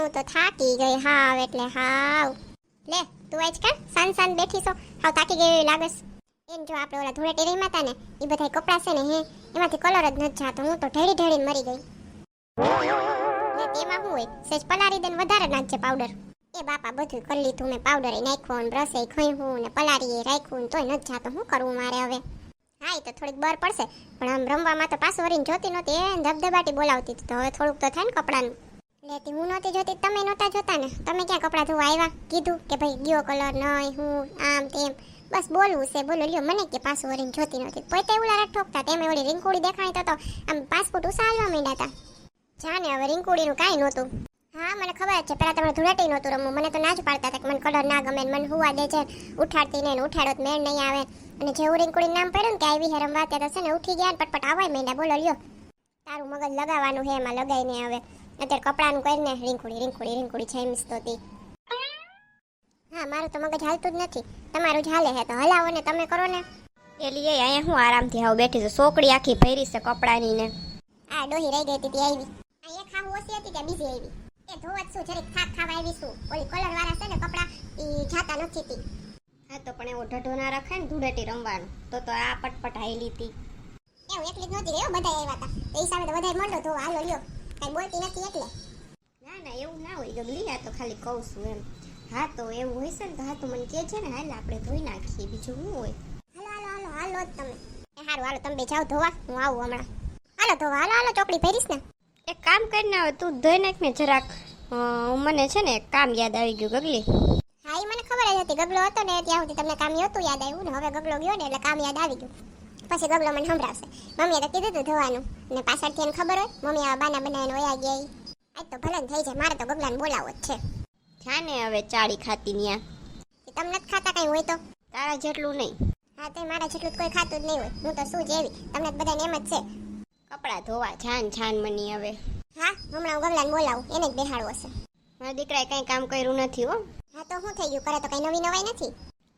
હું તો થાકી ગઈ હાવ એટલે હાવ. લે, તું આજ કર સાન સાન બેઠી છો હાવ થાકી ગઈ એવી લાગે. એમ જો આપણે ઓલા ધૂળે રહીમાં હતા ને એ બધા કપડાં છે ને હે, એમાંથી કલર જ નથી જાતો. હું તો ઢેડી ઢેડીને મરી ગઈ. ને તેમાં શું હોય? સેજ પલારી દે વધારે નાખજે પાવડર એ બાપા બધું કરી લીધું. મેં પાવડર નાખ્યો ને બ્રશે ખોયું ને પલારીએ રાખ્યું ને તોય નથી જાતો. શું કરવું મારે હવે? હા એ તો થોડીક બર પડશે. પણ આમ રમવામાં તો પાછું વરીને જોતી નહોતી. એ ધબધબાટી બોલાવતી હતી. તો હવે થોડુંક તો થાય ને કપડાનું. લેતી હું નહોતી જોતી, તમે નહોતા જોતા ને? તમે ક્યાં કપડાં ધોવા આવ્યા? કીધું કે ભાઈ, ગયો કલર નહીં હું આમ તેમ. બસ બોલવું છે, બોલો, લ્યો, મને કે પાછું વરીને જોતી નહોતી. પોતે ઉલારા ઠોકતા તેમે ઓલી રીંકુડી દેખાણી તો આમ પાસપોર્ટ ઉસાલવા માંડ્યા હતા. જાને હવે રીંકુડીનું કાંઈ નહોતું. હા, મને ખબર છે, પેલા તમને ધૂળેટી નહોતું રમવું. મને તો ના જ પાડતા હતા કે મને કલર ના ગમે મને હુવા દે છે. ઉઠાડતી નહીં ઉઠાડો તો મેળ નહીં આવે. અને જેવું રીંકુડી નામ પડ્યું ને કે આવી હે રમવા ત્યાં છે ને, ઉઠી ગયા પટપટ આવાય માંડ્યા. બોલો, લ્યો. તારું મગજ લગાવવાનું હે એમાં, લગાઈને હવે. અત્યારે કપડાનું કરીને રીંકુડી રીંકુડી રીંકુડી છે એમ હતી હા મારું તો મગજ હાલતું જ નથી. તમારું જ હાલે હે તો હલાવો ને તમે કરો ને. એલી એ અહીંયા હું આરામથી આવું બેઠી છું. સોકડી આખી પહેરી છે કપડાની ને. આ ડોહી રહી ગઈ હતી ત્યાં આવી. આ એક ખાવું ઓછી હતી કે બીજી આવી. એ ધોવત છું જરીક થાક ખાવા આવી છું. ઓલી કલર વાળા છે ને કપડા એ જાતા નથી તી. હા તો પણ એવો ઢઢો ના રાખે ને ધૂળેટી રમવાનું. તો તો આ પટપટ હાઈ હતી એવું એકલી જ નહોતી રહ્યો બધા આવ્યા હતા એ હિસાબે તો બધા મંડો ધોવા હાલો લ્યો. કઈ બોલતી નથી એટલે. ના ના એવું ના હોય. ગગલી આ તો ખાલી કહું છું એમ. હા તો એવું હોય છે ને તો હા તો મને કહે છે ને હાલ આપણે ધોઈ નાખીએ. બીજું શું હોય? હાલો હાલો હાલો હાલો જ તમે. એ સારું હાલો તમે જાઓ ધોવા. હું આવું હમણાં. હાલો ધોવા. હાલો હાલો ચોકડી ભરીશ ને. એક કામ કરીને હવે તું ધોઈ નાખ ને જરાક. મને છે ને કામ યાદ આવી ગયું ગગલી. હા એ મને ખબર જ હતી. ગગલો હતો ને ત્યાં સુધી તમને કામ હતું યાદ આવ્યું ને. હવે ગગલો ગયો ને એટલે કામ યાદ આવી ગયું. પછી ગગલો મને સંભળાવશે. મમ્મીએ તો કીધું હતું ધોવાનું. ને પાછળથી એને ખબર હોય મમ્મી આવા બાના બનાવીને વયા ગયા આજ તો ભલે થઈ જાય મારે તો ગગલાને બોલાવો જ છે. જાને હવે ચાળી ખાતી ન્યા. તમને જ ખાતા કઈ હોય તો? તારા જેટલું નહીં. હા તો મારા જેટલું કોઈ ખાતું જ નહીં હોય. હું તો શું જેવી. તમને બધાને એમ જ છે. કપડાં ધોવા છાન છાન મની હવે. હા હમણાં હું ગગલાને બોલાવું. એને જ બેહાડવો છે. મારા દીકરાએ કંઈ કામ કર્યું નથી હો. હા તો શું થઈ ગયું? કરે તો કંઈ નવી નવાઈ નથી.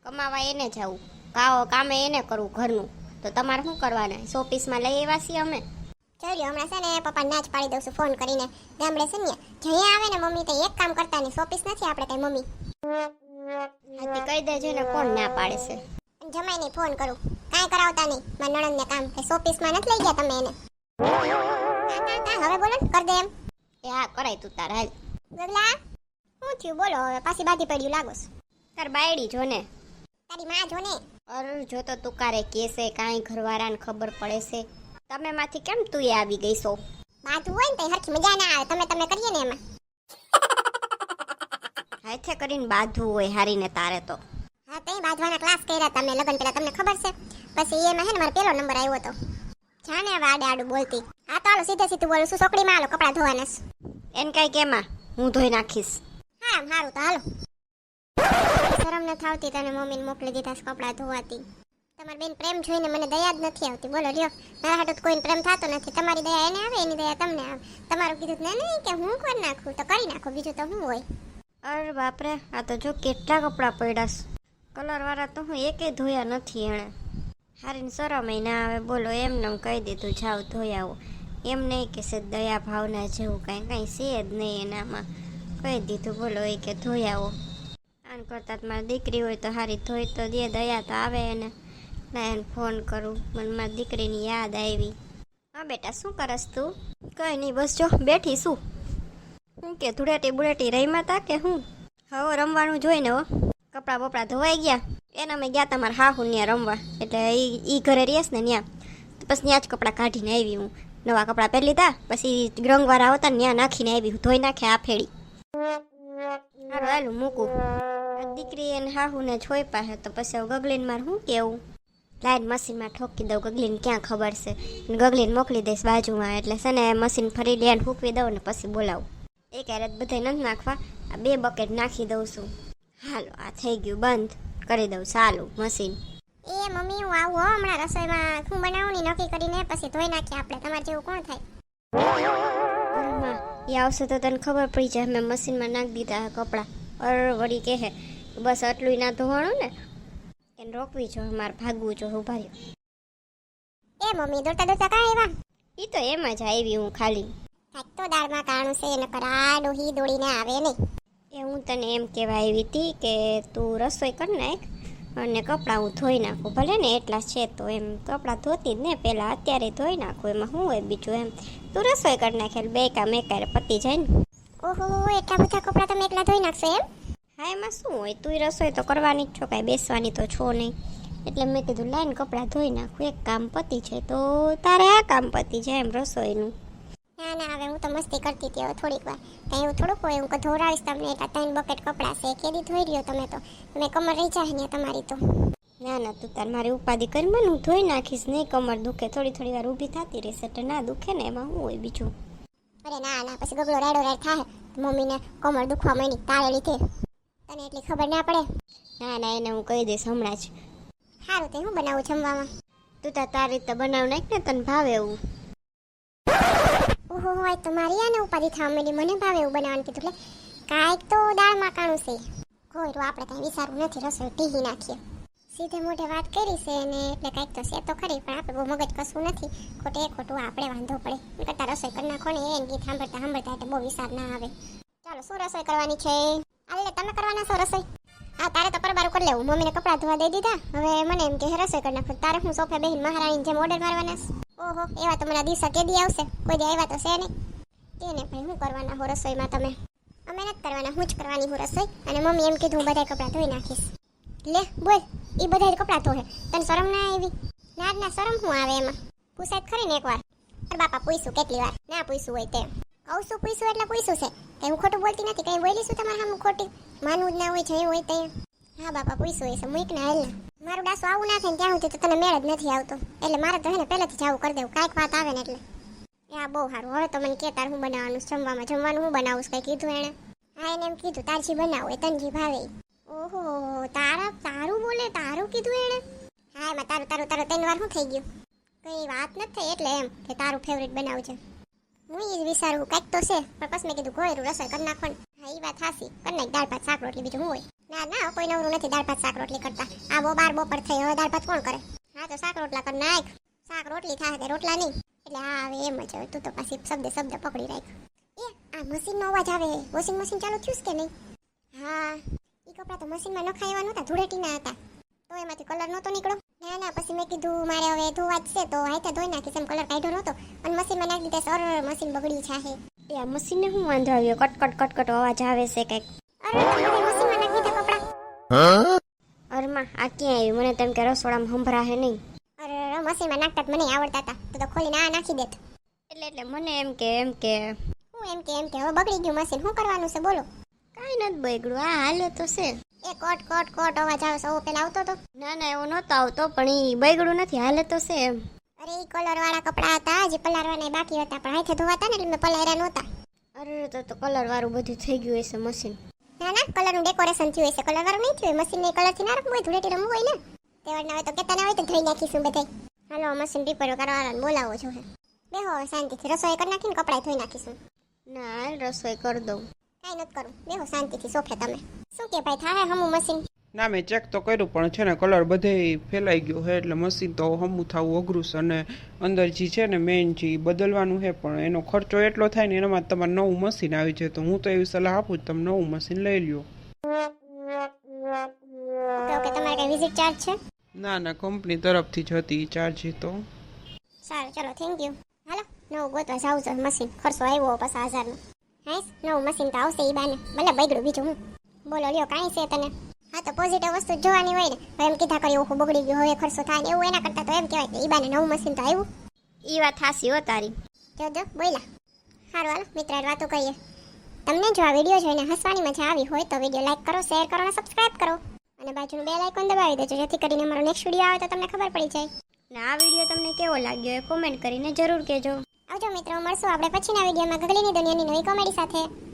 કમાવા એને જવું કાવો કામે એને કરવું ઘરનું. તો તમારે શું કરવાના? શોપીસમાં લઈ આવ્યા છીએ અમે. ચલ્યો હમણાં છે ને પપ્પા ના જ પાડી દઉં છું ફોન કરીને. ગામડે છે ને જઈએ આવે ને મમ્મી તો એક કામ કરતા નહીં. સોપીસ નથી આપણે કઈ મમ્મી. કહી દેજો ને કોણ ના પાડે છે? જમાઈ નહીં ફોન કરું. કાંઈ કરાવતા નહીં. મારા નણંદને કામ. કે સોપીસમાં નથી લઈ ગયા તમે એને. હવે બોલો ને, કર દે એમ. એ હા કરાય તું તાર હાલ. ગગલા શું થયું? બોલો હવે પાછી બાધી પડ્યું લાગો છો. તાર બાયડી જો ને તારી માં જો ને અર જો તો કારે કેસે કાંઈ ઘરવાળાને ખબર પડે છે તમે માંથી કેમ તું એ આવી ગઈ છો બાધું હોય ને તો હરખી મજા ના આવે. તમે તમે કરીએ ને એમાં. હાથે કરીને બાંધવું હોય હારીને તારે તો. હા તો બાંધવાના ક્લાસ કર્યા. તમે લગન પેલા તમને ખબર છે? પછી એમાં હે ને મારો પેલો નંબર આવ્યો હતો. જાને વાડે આડે બોલતી. હા તો હાલો સીધે સીધું બોલું. છું સોકડીમાં હાલો કપડાં ધોવાના છે. એને કાંઈ કેમાં? હું ધોઈ નાખીશ. હારામ હારું તો હાલો. શરમ ન થાવતી તને મમ્મીને મોકલી દીધા કપડાં ધોવાતી તમારી બેન પ્રેમ જોઈને મને દયા જ નથી આવતી. બોલો, લ્યો. મારા હાટું તો કોઈને પ્રેમ થતો નથી. તમારી દયા એને આવે, એની દયા તમને આવે. તમારું કીધું ને નહીં કે હું કરી નાખું, તો કરી નાખો, બીજું તો શું હોય? અરે બાપરે, આ તો જો કેટલા કપડાં પડ્યા કલરવાળા તો હું એકે ધોયા નથી એણે. હારીને શરમય ના આવે. બોલો, એમને એમ કહી દીધું, જાઓ, ધોઈ આવો. એમ નહીં કે છે દયા ભાવના જેવું કાંઈ. કાંઈ છે જ નહીં એનામાં. કહી દીધું, બોલો, એ કે ધોઈ આવો. આન કરતાં મારી દીકરી હોય તો હારી ધોઈ તો દે, દયા તો આવે એને. ના એને ફોન કરું, મને મારી દીકરીની યાદ આવી. હા બેટા, શું કરસ તું? કંઈ નહીં, બસ જો, બેઠી શું હું કે, ધૂળેટી બુળેટી રહીમાં તા કે હું? હવે રમવાનું જોઈને હો. કપડાં બપડા ધોવાઈ ગયા. એના મેં ગયા તમારા હાહુ ત્યાં રમવા. એટલે એ ઈ ઘરે રહીશ ને ત્યાં. પછી ત્યાં જ કપડાં કાઢીને આવી હું. નવા કપડાં પહેરી લીધા, પછી રંગવાળા આવતા ત્યાં નાખીને આવી હું. ધોઈ નાખે આ ફેડી હારું, હાલું, મૂકું. દીકરી એને હાહુને છોઈ પાસે તો પછી હવે ગગલીને મારે શું કેવું લાઈન મશીનમાં ઠોકી દઉં ગગલીને ક્યાં ખબર છે? ગગલીને મોકલી દઈશ બાજુમાં એટલે છે ને મશીન ફરી લે ફૂકવી દઉં ને પછી બોલાવું. એક હારે બધે નથી નાખવા આ બે બકેટ નાખી દઉં છું. હાલો આ થઈ ગયું બંધ. કરી દઉં ચાલુ મશીન. એ મમ્મી હું આવું હો હમણાં રસોઈમાં શું બનાવું ની નક્કી કરીને પછી ધોઈ નાખીએ આપણે. તમારે જેવું કોણ થાય? એ આવશે તો તને ખબર પડી જાય મેં મશીનમાં નાખી દીધા કપડાં. અર વળી કહે બસ આટલું ના ધોવાનું ને? એને રોકવી જો મારે ભાગવું જો ઊભા રહ્યો એ મમ્મી દોડતા દોડતા કાં આવ્યા એ તો એમ જ આવી હું ખાલી. કાંઈક તો દાળમાં કાણું છે એને પર આ ડોહી દોડીને આવે નહીં. એ હું તને એમ કહેવા આવી હતી કે તું રસોઈ કરી નાખ અને કપડાં હું ધોઈ નાખું. ભલે ને એટલા છે તો એમ કપડાં ધોતી જ ને પહેલાં અત્યારે ધોઈ નાખું એમાં શું હોય બીજું એમ. તું રસોઈ કરી નાખે એટલે બે કામ એકારે પતી જાય ને. ઓહો એટલા બધા કપડાં તમે એકલા ધોઈ નાખશો એમ? હા એમાં શું હોય? તું રસોઈ તો કરવાની જ છો કાંઈ બેસવાની તો છો નહીં. એટલે મેં કીધું લાઈન કપડાં ધોઈ નાખું એક કામ પતી છે તો તારે આ કામ પતી છે એમ રસોઈનું. ના ના હવે હું તો મસ્તી કરતી હતી હવે થોડીક વાર. કાંઈ એવું થોડુંક હોય હું કે ધોરાવીશ તમને એટલા ત્રણ બકેટ કપડાં છે કેદી ધોઈ રહ્યો તમે તો. તમે કમર રહી જાય ને તમારી તો. ના ના તું તાર મારી ઉપાધિ કરી મને હું ધોઈ નાખીશ નહીં કમર દુખે થોડી થોડી વાર ઊભી થતી રહેશે એટલે ના દુખે ને એમાં શું હોય બીજું? અરે ના ના પછી ગગડો રાડો રાડ થાય મમ્મીને કમર દુખવા માંડી તારે લીધે. તને એટલી ખબર ના પડે? ના ના એને હું કહી દઈશ હમણાં જ. સારું તે હું બનાવું જમવામાં? તું તાર તારી રીતે બનાવ નાખ ને તને ભાવે એવું. ઓહો હોય તો મારી આને ઉપાધી થવા માંડી. મને ભાવે એવું બનાવવાનું કીધું એટલે કાંઈક તો દાળમાં કાણું છે. કોઈ આપણે કાંઈ વિચારવું નથી રસોઈ ટીહી નાખીએ. સીધે મોઢે વાત કરી છે અને એટલે કાંઈક તો છે તો ખરી પણ આપણે બહુ મગજ કશું નથી. ખોટે ખોટું આપણે વાંધો પડે. કરતાં રસોઈ કરી નાખો ને એ ગીત સાંભળતા સાંભળતા એટલે બહુ વિચાર ના આવે. ચાલો શું રસોઈ કરવાની છે? આલે તમે કરવાના છો રસોઈ? હા, તારે તો પરબારું કરી લેવું. મમ્મીને કપડાં ધોવા દઈ દીધા. હવે મને એમ કે રસોઈ કરી નાખો. તારે હું સોફે બેહીન મહારાણીની જેમ ઓર્ડર મારવાના? ઓહો, એવા તો મને દિવસા કેદી આવશે. કોઈ દી આવ્યા તો છે નહીં. તેને ભાઈ શું કરવાના હો રસોઈમાં તમે? અમે નથી કરવાના, હું જ કરવાની હું રસોઈ. અને મમ્મી એમ કીધું, હું બધા કપડાં ધોઈ નાખીશ. લે, બોલ એ બધા કપડાં ધોહે. તને શરમ ના આવી? ના ના, શરમ શું આવે એમાં? પૂછાય ખરી ને એકવાર. બાપા પૂછ્યું કેટલી વાર? ના પૂછ્યું હોય તે કહું છું પૂછ્યું એટલે પૂછું છે. કઈ હું ખોટું બોલતી નથી, કઈ બોલી છું તમારે હું ખોટી? માનવું જ ના હોય, જયું હોય ત્યાં હા બાપા, પૂછ્યું હોય છે, મૂક ને હાલ મારું ડાસું આવું ના થાય ને ત્યાં સુધી તો તને મેળ જ નથી આવતો. એટલે મારે તો હે ને પહેલેથી જ આવું કરી દેવું, કાંઈક વાત આવે ને એટલે. એ આ બહુ સારું. હવે તો મને કે તાર હું બનાવવાનું, જમવામાં જમવાનું હું બનાવું કઈ કીધું એણે? હા, એને એમ કીધું, તારજી બનાવો, એ તનજી ભાવે. ઓહો, તારા, તારું બોલે, તારું કીધું એણે? હા, એમાં તારું તારું તારું ત્રણ શું થઈ ગયું? કઈ વાત નથી એટલે એમ કે તારું ફેવરિટ બનાવું છે હું એ તો છે, પણ પછી મેં કીધું ગોયરું રસોઈ કરી નાખવાનું. હા એ વાત હાસી કરી નાખ, દાળ ભાત, શાક, રોટલી, બીજું હોય. ના ના, કોઈ નવરું નથી દાળ, ભાત, શાક, રોટલી કરતા. આ બો બાર બપોર થઈ, હવે દાળ, ભાત કોણ કરે? હા, તો શાક, રોટલા કરી નાખ. શાક, રોટલી થાય રોટલા નહીં. એટલે હા, હવે એમ જ તું તો પાછી શબ્દ શબ્દ પકડી રાખ. એ, આ મશીનનો અવાજ આવે. વોશિંગ મશીન ચાલુ થયું કે નહીં? હા. એ કપડાં તો મશીનમાં નખાય એવા નહોતા, ધૂળેટીના હતા. તો એમાંથી કલર નહોતો નીકળો ના ના પછી મેં કીધું મારે હવે ધોવા જ છે તો હાથે ધોઈ નાખીશ. એમ કલર કાઢ્યો નહોતો અને મશીનમાં નાખી દીધા સર મશીન બગડી છે એ આ મશીનને શું વાંધો આવ્યો? કટકટ કટકટ અવાજ આવે છે કંઈક. અરે મશીનમાં નાખી દીધા કપડાં. અરમાં આ ક્યાં આવ્યું? મને તેમ કે રસોડામાં સંભળાશે નહીં. અરે અરે, મશીનમાં નાખતા મને આવડતા હતા તો તો ખોલીને આ નાખી દેત. એટલે એટલે મને એમ કે એમ કે. હું એમ કે એમ કે હવે બગડી ગયું મશીન શું કરવાનું છે? બોલો. કાંઈ નથી બગડ્યું. આ હાલે તો છે. એ કોટ કોટ કોટ અવાજ આવે સૌ પેલા આવતો તો. ના ના એવો નહોતો આવતો પણ એ બગડ્યું નથી. હાલે તો છે એમ. અરે એ કલર વાળા કપડા હતા. જે પલાળવાના બાકી હતા પણ હાથે ધોવાતા ને એટલે મેં પલાર્યા નહોતા. અરે તો તો કલર વાળું બધું થઈ ગયું હશે મશીન ના ના કલરનું ડેકોરેશન થયું હશે. કલર વાળું નહીં થયું. મશીન ને કલરથી ના રમવું હોય ધૂળેટી રમવું હોય ને. તહેવારના હોય તો કેતા ના હોય તો ધોઈ નાખીશું બધા. હાલો મશીન રિપેર કરવાના બોલાવો છો બેહો શાંતિથી. રસોઈ કરી નાખીને કપડાં ધોઈ નાખીશું. ના રસોઈ કરી દઉં. કાંઈ નથી કરું. બેહો શાંતિથી સોફે તમે. શું કે ભાઈ થાય હમું મશીન ના મેં ચેક તો કર્યું પણ છે ને કલર બધે ફેલાઈ ગયો છે એટલે મશીન તો હમું થવું અઘરું છે અને અંદર જે છે ને મેઇન જે બદલવાનું છે પણ એનો ખર્ચો એટલો થાય ને એનામાં તમારે નવું મશીન આવી જાય. તો હું તો એવી સલાહ આપું જ તમે નવું મશીન લઈ લ્યો. ઓકે ઓકે તમારે ચાર્જ છે? ના ના કંપની તરફથી જ હતી ચાર્જ તો. સારું ચલો થેન્ક યુ હાલો નવું ગોતવા જાવ મશીન ખર્ચો આવ્યો પાછા હજારનો. હાઈસ નવું મશીન તો આવશે ઈ બાને. ભલે બગડ્યું બીજું હું. બોલો લ્યો કાંઈ છે તને? હા તો પોઝિટિવ વસ્તુ જોવાની હોય ને. હવે એમ કીધા કરી ઓહો બગડી ગયું હવે ખર્ચો થાય ને એવું એના કરતાં તો એમ કહેવાય કે ઈ બાને નવું મશીન તો આવ્યું. એ વાત હાસી હો તારી. જો જો બોલ્યા. સારું હાલો મિત્ર વાતો કરીએ. તમને જો આ વીડિયો જોઈને હસવાની મજા આવી હોય તો વીડિયો લાઈક કરો શેર કરો અને સબસ્ક્રાઇબ કરો. અને બાજુનું બેલ આઇકોન દબાવી દેજો જેથી કરીને અમારો નેક્સ્ટ વીડિયો આવે તો તમને ખબર પડી જાય. ને આ વીડિયો તમને કેવો લાગ્યો એ કોમેન્ટ કરીને જરૂર કહેજો. આવજો મિત્રો મળશું આપણે પછીના વિડીયોમાં ગગલીની દુનિયાની નવી કોમેડી સાથે.